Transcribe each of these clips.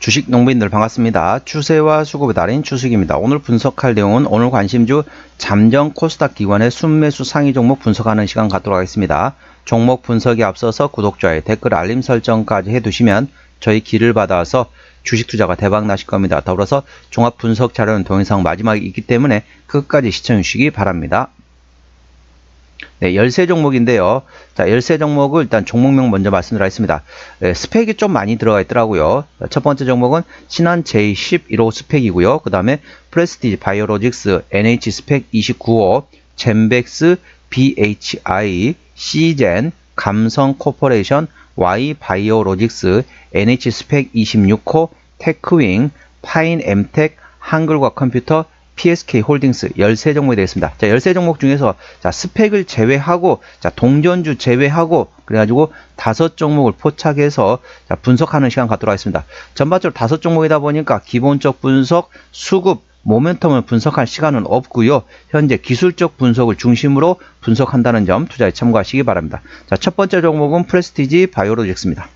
주식 농부인들 반갑습니다. 추세와 수급의 달인 추식입니다. 오늘 분석할 내용은 오늘 관심주 잠정 코스닥 기관의 순매수 상위 종목 분석하는 시간 갖도록 하겠습니다. 종목 분석에 앞서서 구독, 좋아요, 댓글, 알림 설정까지 해두시면 저희 길을 받아서 주식 투자가 대박 나실 겁니다. 더불어서 종합 분석 자료는 동영상 마지막에 있기 때문에 끝까지 시청해 주시기 바랍니다. 네, 열세 종목인데요. 자, 열세 종목을 일단 종목명 먼저 말씀드리겠습니다. 네, 스펙이 좀 많이 들어가 있더라고요. 첫 번째 종목은 신한 J10 1호 스펙이고요. 그 다음에 프레스티지 바이오로직스 NH 스펙 29호, 젠백스 BHI, 시젠, 감성 코퍼레이션, Y 바이오로직스, NH 스펙 26호, 테크윙, 파인 엠텍, 한글과 컴퓨터, PSK 홀딩스 13종목이 되겠습니다. 자, 13종목 중에서 자, 스펙을 제외하고 자, 동전주 제외하고 그래가지고 다섯 종목을 포착해서 자, 분석하는 시간 갖도록 하겠습니다. 전반적으로 다섯 종목이다 보니까 기본적 분석, 수급, 모멘텀을 분석할 시간은 없고요. 현재 기술적 분석을 중심으로 분석한다는 점 투자에 참고하시기 바랍니다. 자, 첫 번째 종목은 프레스티지 바이오로직스입니다.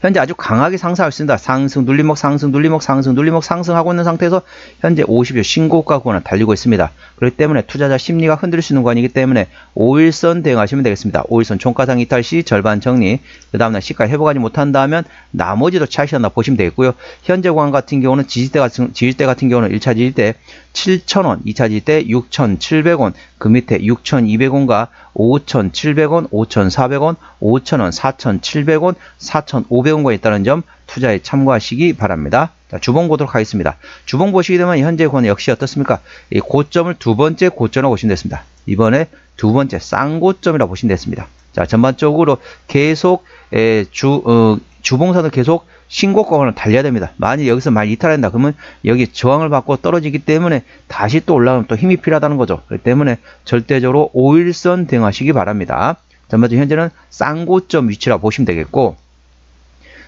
현재 아주 강하게 상승하고 있습니다. 상승, 눌림목, 상승, 눌림목, 상승, 눌림목, 상승하고 있는 상태에서 현재 50일 신고가 구간을 달리고 있습니다. 그렇기 때문에 투자자 심리가 흔들릴 수 있는 구간이기 때문에 5일선 대응하시면 되겠습니다. 5일선 종가상 이탈 시 절반 정리, 그 다음날 시가 회복하지 못한다면 나머지도 차익이나 보시면 되겠고요. 현재 구간 같은 경우는 지지대 같은, 지지대 같은 경우는 1차 지지대 7,000원, 2차 지지대 6,700원, 그 밑에 6,200원과 5,700원, 5,400원, 5,000원, 4,700원, 4,500원과 있다는 점 투자에 참고하시기 바랍니다. 자, 주봉 보도록 하겠습니다. 주봉 보시게 되면 현재 권 역시 어떻습니까? 이 고점을 두 번째 고점으로 보시면 됐습니다. 이번에 두 번째 쌍고점이라고 보시면 됐습니다. 자, 전반적으로 계속 에, 주, 어, 주봉선을 계속 신고가를 달려야 됩니다. 만약 여기서 많이 이탈한다 그러면 여기 저항을 받고 떨어지기 때문에 다시 또 올라가면 또 힘이 필요하다는 거죠. 그렇기 때문에 절대적으로 5일선 대응하시기 바랍니다. 전반적으로 현재는 쌍고점 위치라 보시면 되겠고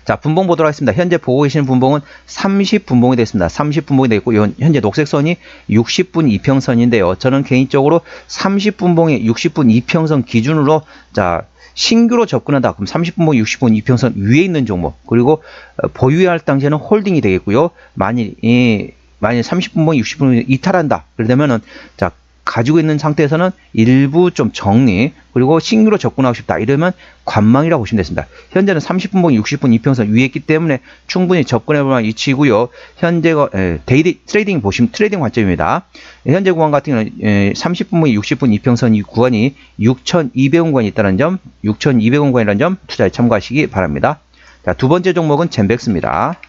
자, 분봉 보도록 하겠습니다. 현재 보고 계시는 분봉은 30분봉이 됐습니다. 30분봉이 되겠고, 현재 녹색 선이 60분 이평선인데요. 저는 개인적으로 30분봉의 60분 이평선 기준으로, 자, 신규로 접근한다. 그럼 30분봉, 60분 이평선 위에 있는 종목, 그리고 어, 보유해야 할 당시에는 홀딩이 되겠고요. 만일, 이, 만일 30분봉, 60분 이탈한다. 그러면은, 자, 가지고 있는 상태에서는 일부 좀 정리 그리고 신규로 접근하고 싶다 이러면 관망이라고 보시면 되습니다 현재는 30분 봉 60분 이평선 위에 있기 때문에 충분히 접근해 볼 만한 위치이고요. 현재가 데이리 트레이딩 보시면 트레이딩 관점입니다. 현재 구간 같은 경우는 30분 봉 60분 이평선 이 구간이 6,200원권이 있다는 점, 6,200원권이라는 점 투자에 참고하시기 바랍니다. 자, 두 번째 종목은 젠백스입니다.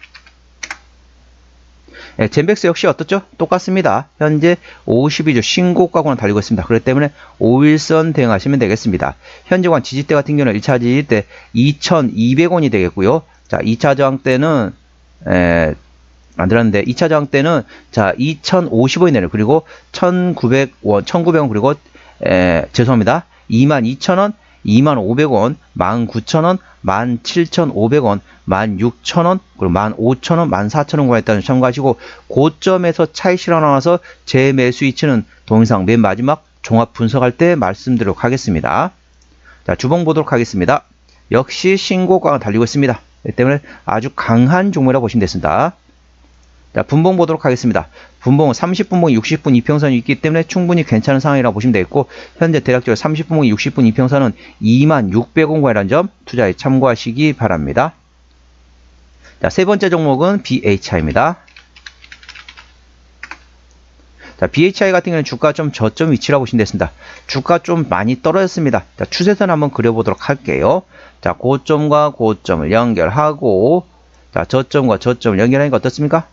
예, 젠백스 역시 어떻죠? 똑같습니다. 현재 52주 신고가구는 달리고 있습니다. 그렇기 때문에 5일선 대응하시면 되겠습니다. 현재관 지지대 같은 경우는 1차 지지대 2,200원이 되겠고요. 자, 2차 저항 때는 에, 만들었는데 2차 저항 때는 자 2,050원이 내려 그리고 1,900원, 1,900원 그리고 에, 죄송합니다. 22,000원, 25,500원, 19,000원, 17,500원, 16,000원, 그리고 15,000원, 14,000원과 있다는 참고하시고 고점에서 차익 실어 나와서 재 매수 위치는 동영상 맨 마지막 종합 분석할 때 말씀드리도록 하겠습니다. 자, 주봉 보도록 하겠습니다. 역시 신고가가 달리고 있습니다. 때문에 아주 강한 종목이라고 보시면 되습니다. 자, 분봉 보도록 하겠습니다. 분봉은 30분봉, 60분 이평선이 있기 때문에 충분히 괜찮은 상황이라고 보시면 되겠고 현재 대략적으로 30분봉, 60분 이평선은 2600원과이라는 점 투자에 참고하시기 바랍니다. 자, 세 번째 종목은 BHI입니다. 자, BHI 같은 경우는 주가 좀 저점 위치라고 보시면 되습니다. 주가 좀 많이 떨어졌습니다. 자, 추세선 한번 그려보도록 할게요. 자, 고점과 고점을 연결하고 자, 저점과 저점을 연결하니까 어떻습니까?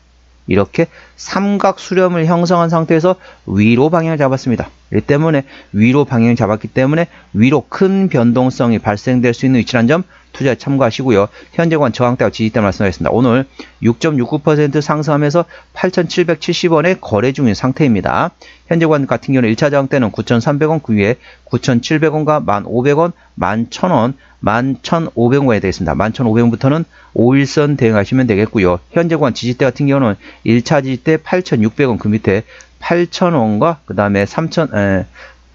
이렇게 삼각 수렴을 형성한 상태에서 위로 방향을 잡았습니다. 이 때문에 위로 방향을 잡았기 때문에 위로 큰 변동성이 발생될 수 있는 위치란 점 투자에 참고하시고요. 현재관 저항대와 지지대 말씀하셨습니다. 오늘 6.69% 상승하면서 8,770원에 거래 중인 상태입니다. 현재관 같은 경우는 1차 저항대는 9,300원 그 위에 9,700원과 1,500원, 11,000원, 11,500원에 되겠습니다. 11,500원부터는 5일선 대응하시면 되겠고요. 현재관 지지대 같은 경우는 1차 지지대 8,600원 그 밑에 8,000원과 그 다음에 3,000,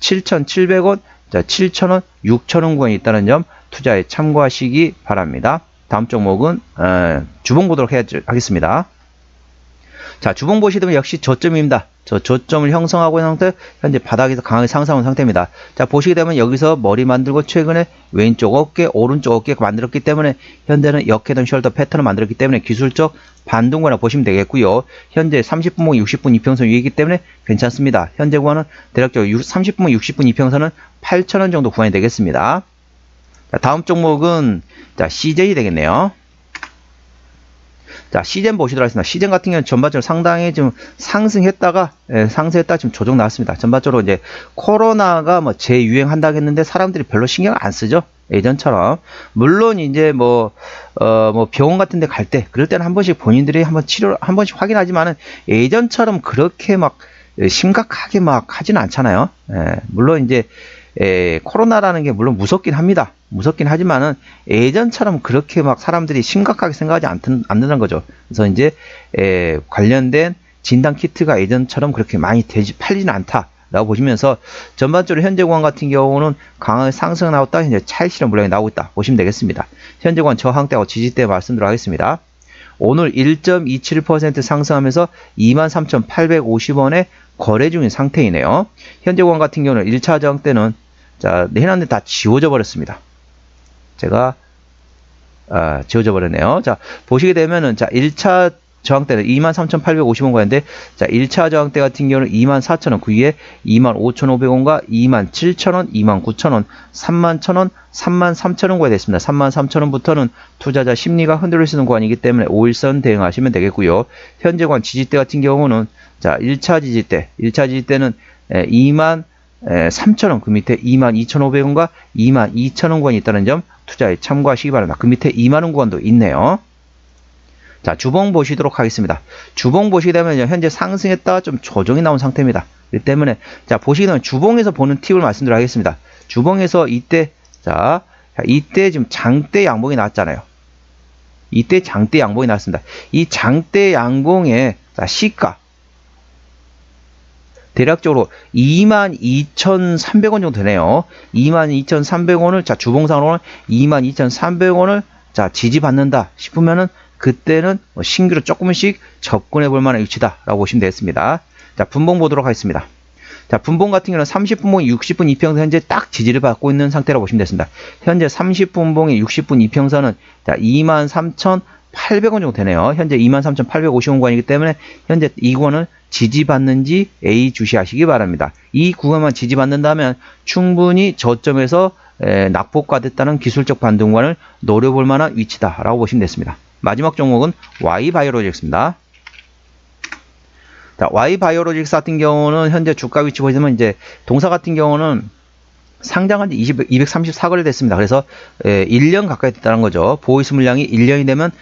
7,700원, 자, 7,000원, 6,000원 구간이 있다는 점 투자에 참고하시기 바랍니다. 다음 종목은 어, 주봉 보도록 해, 하겠습니다. 자, 주봉 보시면 역시 저점입니다. 저 저점을 형성하고 있는 상태, 현재 바닥에서 강하게 상승한 상태입니다. 자, 보시게 되면 여기서 머리 만들고 최근에 왼쪽 어깨, 오른쪽 어깨 만들었기 때문에 현재는 역회전 숄더 패턴을 만들었기 때문에 기술적 반동거나 보시면 되겠고요. 현재 30분봉 60분 이평선 위이기 때문에 괜찮습니다. 현재 구간은 대략적으로 30분 60분 이평선은 8,000원 정도 구간이 되겠습니다. 자, 다음 종목은 자, CJ 되겠네요. 자, 시젠 보시도록 하겠습니다. 시젠 같은 경우는 전반적으로 상당히 좀 상승했다가, 예, 상승했다 지금 조정 나왔습니다. 전반적으로 이제 코로나가 뭐 재유행한다고 했는데 사람들이 별로 신경 안 쓰죠. 예전처럼. 물론 이제 뭐, 어, 뭐 병원 같은 데 갈 때, 그럴 때는 한 번씩 본인들이 한번 치료, 한 번씩 확인하지만은 예전처럼 그렇게 막 심각하게 막 하지는 않잖아요. 예, 물론 이제, 에, 코로나라는 게 물론 무섭긴 합니다. 무섭긴 하지만은 예전처럼 그렇게 막 사람들이 심각하게 생각하지 않든, 않는다는 거죠. 그래서 이제 에, 관련된 진단 키트가 예전처럼 그렇게 많이 되지, 팔리지는 않다. 라고 보시면서 전반적으로 현재관 같은 경우는 강하게 상승 나왔다 현재 차익 실현 물량이 나오고 있다 보시면 되겠습니다. 현재관 저항대하고 지지대 말씀드리도록 하겠습니다. 오늘 1.27% 상승하면서 23,850원에 거래 중인 상태이네요. 현재관 같은 경우는 1차 저항 때는 자, 해놨는데 다 지워져 버렸습니다. 제가 아, 지워져 버렸네요. 자, 보시게 되면은 자, 1차 저항 때는 23,850원 가는데 자, 1차 저항 때 같은 경우는 24,000원, 그 위에 25,500원과 27,000원, 29,000원, 31,000원, 33,000원 구간이 됐습니다. 33,000원부터는 투자자 심리가 흔들릴 수 있는 구간이기 때문에 5일선 대응하시면 되겠고요. 현재 관 지지대 같은 경우는 자, 1차 지지대, 1차 지지대는 2만 3,000원 그 밑에 22,500원과 22,000원 구간이 있다는 점 투자에 참고하시기 바랍니다. 그 밑에 2만원 구간도 있네요. 자, 주봉 보시도록 하겠습니다. 주봉 보시게 되면 현재 상승했다가 좀 조정이 나온 상태입니다. 이 때문에 자, 보시게 되면 주봉에서 보는 팁을 말씀드리도록 하겠습니다. 주봉에서 이때 자, 이때 지금 장대 양봉이 나왔잖아요. 이때 장대 양봉이 나왔습니다. 이 장대 양봉의 자, 시가 대략적으로 22,300원 정도 되네요. 22,300원을 자 주봉상으로는 22,300원을 자 지지받는다 싶으면은 그때는 뭐 신규로 조금씩 접근해 볼 만한 위치다라고 보시면 되겠습니다. 자 분봉 보도록 하겠습니다. 자 분봉 같은 경우는 30분봉, 60분 이평선 현재 딱 지지를 받고 있는 상태라고 보시면 되겠습니다. 현재 30분봉의 60분 이평선은 자 23,800원 정도 되네요. 현재 23,850원 구간이기 때문에 현재 이 구간을 지지받는지 A 주시하시기 바랍니다. 이 구간만 지지받는다면 충분히 저점에서 에, 낙폭과 됐다는 기술적 반등관을 노려볼 만한 위치다라고 보시면 됐습니다. 마지막 종목은 Y바이오로직스입니다. 자, Y바이오로직스 같은 경우는 현재 주가 위치 보시면 이제 동사 같은 경우는 상장한 지 20, 234거래 됐습니다. 그래서 에, 1년 가까이 됐다는 거죠. 보이스 물량이 1년이 되면 에,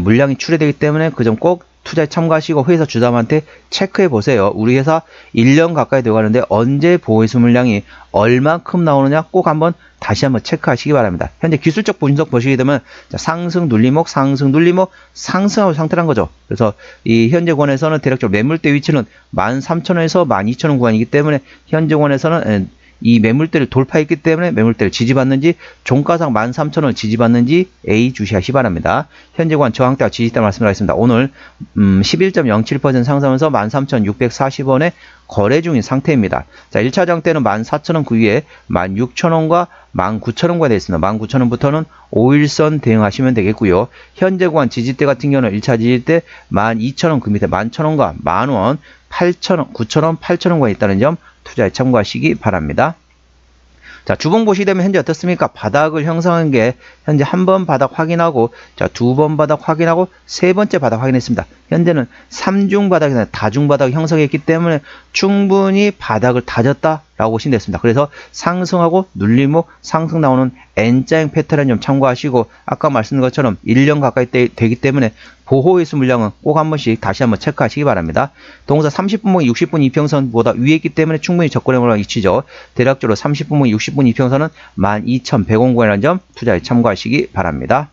물량이 출회되기 때문에 그 점 꼭 투자에 참가하시고 회사 주담한테 체크해 보세요. 우리 회사 1년 가까이 되어 가는데 언제 보이스 물량이 얼만큼 나오느냐 꼭 한번 다시 한번 체크하시기 바랍니다. 현재 기술적 분석 보시게 되면 상승 눌림목, 상승 눌림목, 상승하고 상태란 거죠. 그래서 이 현재 권에서는 대략적으로 매물대 위치는 13,000원에서 12,000원 구간이기 때문에 현재 권에서는 이 매물대를 돌파했기 때문에 매물대를 지지받는지 종가상 13,000원 지지받는지 A 주시하시 바랍니다. 현재 관 저항대와 지지대 말씀드리겠습니다. 오늘 음, 11.07% 상승하면서 13,640원에 거래 중인 상태입니다. 자, 1차 장대는 14,000원 그 위에 16,000원과 19,000원과 되어 있습니다. 19,000원부터는 5일선 대응하시면 되겠고요. 현재 구간 지지대 같은 경우는 1차 지지대 12,000원 그 밑에 11,000원과 만원, 8,000원, 9,000원, 8,000원과 있다는 점 투자에 참고하시기 바랍니다. 자, 주봉 보시게 되면 현재 어떻습니까? 바닥을 형성한 게 현재 한 번 바닥 확인하고 자, 두 번 바닥 확인하고 세 번째 바닥 확인했습니다. 현재는 3중 바닥이나 다중 바닥 형성했기 때문에 충분히 바닥을 다졌다 라고 보시면 됐습니다. 그래서 상승하고 눌림목 상승 나오는 N자형 패턴을 좀 참고하시고 아까 말씀드린 것처럼 1년 가까이 되 기 때문에 보호의수 물량은 꼭 한 번씩 다시 한번 체크하시기 바랍니다. 동사 30분봉 60분 이평선보다 위에 있기 때문에 충분히 접근해 보는 위치죠. 대략적으로 30분봉 60분 이평선은 12,100원 구간이라는 점 투자에 참고하시기 바랍니다.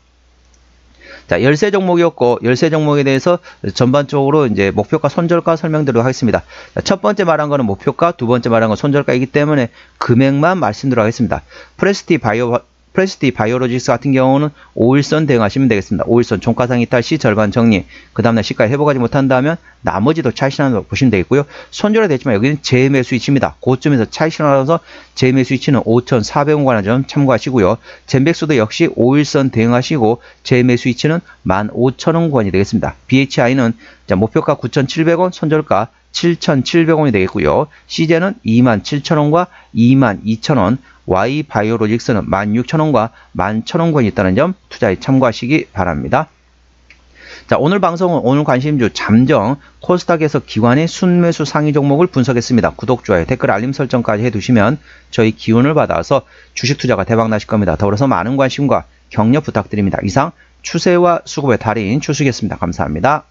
자, 열세 종목이었고, 열세 종목에 대해서 전반적으로 이제 목표가, 손절가 설명드리도록 하겠습니다. 자, 첫 번째 말한 거는 목표가, 두 번째 말한 건 손절가이기 때문에 금액만 말씀드리도록 하겠습니다. 프레스티 바이오 프레스티 바이오로직스 같은 경우는 5일선 대응하시면 되겠습니다. 5일선 종가상 이탈 시 절반 정리 그 다음날 시가에 회복하지 못한다면 나머지도 차익 실현으로 보시면 되겠고요. 손절이 됐지만 여기는 재매 수 위치입니다. 고점에서 차익 실현하면서 재매 수 위치는 5,400원 관한 점 참고하시고요. 젠백수도 역시 5일선 대응하시고 재매 수 위치는 15,000원 관이 되겠습니다. BHI는 자, 목표가 9,700원, 손절가 7,700원이 되겠고요. 시제는 27,000원과 22,000원, Y 바이오로직스는 16,000원과 11,000원권이 있다는 점 투자에 참고하시기 바랍니다. 자, 오늘 방송은 오늘 관심주 잠정 코스닥에서 기관의 순매수 상위 종목을 분석했습니다. 구독, 좋아요, 댓글, 알림 설정까지 해두시면 저희 기운을 받아서 주식 투자가 대박 나실 겁니다. 더불어서 많은 관심과 격려 부탁드립니다. 이상 추세와 수급의 달인 추수겠습니다. 감사합니다.